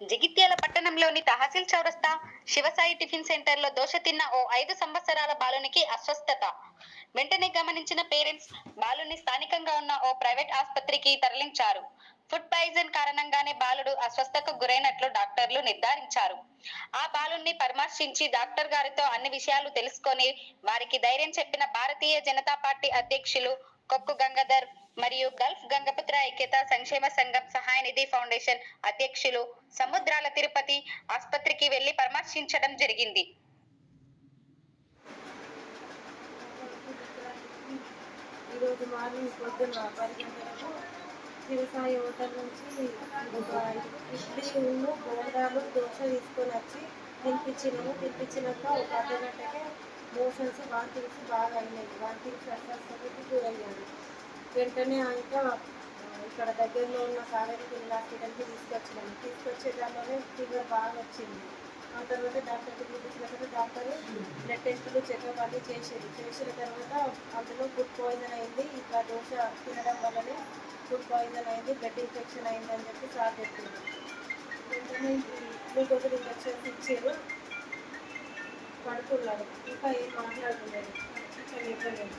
పట్టణంలోని తహసీల్ చౌరస్తా శివసాయి టిఫిన్ సెంటర్లో దోశ తిన్న ఓ ఐదు సంవత్సరాల బాలునికి అస్వస్థత. వెంటనే గమనించిన పేరెంట్స్ బాలుని స్థానికంగా ఉన్న ఓ ప్రైవేట్ ఆసుపత్రికి తరలించారు. ఫుడ్ పాయిజన్ కారణంగానే బాలుడు అస్వస్థకు గురైనట్లు డాక్టర్లు నిర్ధారించారు. ఆ బాలుని పరామర్శించి డాక్టర్ గారితో అన్ని విషయాలు తెలుసుకొని వారికి ధైర్యం చెప్పిన భారతీయ జనతా పార్టీ అధ్యక్షులు కొక్కు గంగాధర్ మరియు గల్ఫ్ గంగపుత్ర ఐక్యత సంక్షేమ సంఘం సహాయ నిధి ఫౌండేషన్ అధ్యక్షులు సముద్రాల తిరుపతి ఆసుపత్రికి వెళ్ళి పరామర్శించడం జరిగింది. ఈరోజు మార్నింగ్ పొద్దున్న పది గంటలకు వ్యవసాయ హోటల్ నుంచి ఒక ఇడ్లీ ఉన్ను బోండాలు దోశ తీసుకొని వచ్చి తినిపించినాము. తినిపించినాక ఒక అర్ధ గంటకే మోషన్స్ వాంతింగ్స్ బాగా అయినాయి. వాంతింగ్స్ అసలు అయ్యాడు వెంటనే ఇంకా ఇక్కడ దగ్గరలో ఉన్న కావేరి పిల్లల హాస్పిటల్కి తీసుకొచ్చినాము తీసుకొచ్చే దానిలోనే ఫీవర్ బాగా వచ్చింది. ఆ తర్వాత డాక్టర్కి చూపించిన తర్వాత డాక్టర్ బ్లడ్ టెస్టులు చెకప్ అన్ని చేసేది చేసిన తర్వాత అందులో ఫుడ్ పాయిజన్ అయింది. ఇట్లా దోశ తినడం వల్లనే ఫుడ్ పాయిజన్ అయింది బ్లడ్ ఇన్ఫెక్షన్ అయింది అని చెప్పి సార్ చెప్పింది వెంటనే గ్లూకోజ్ ఇంజెక్షన్స్ ఇచ్చారు. పడుకున్నాడు. ఇంకా ఏం మాట్లాడుతున్నాడు ఇంకా లేపలేదు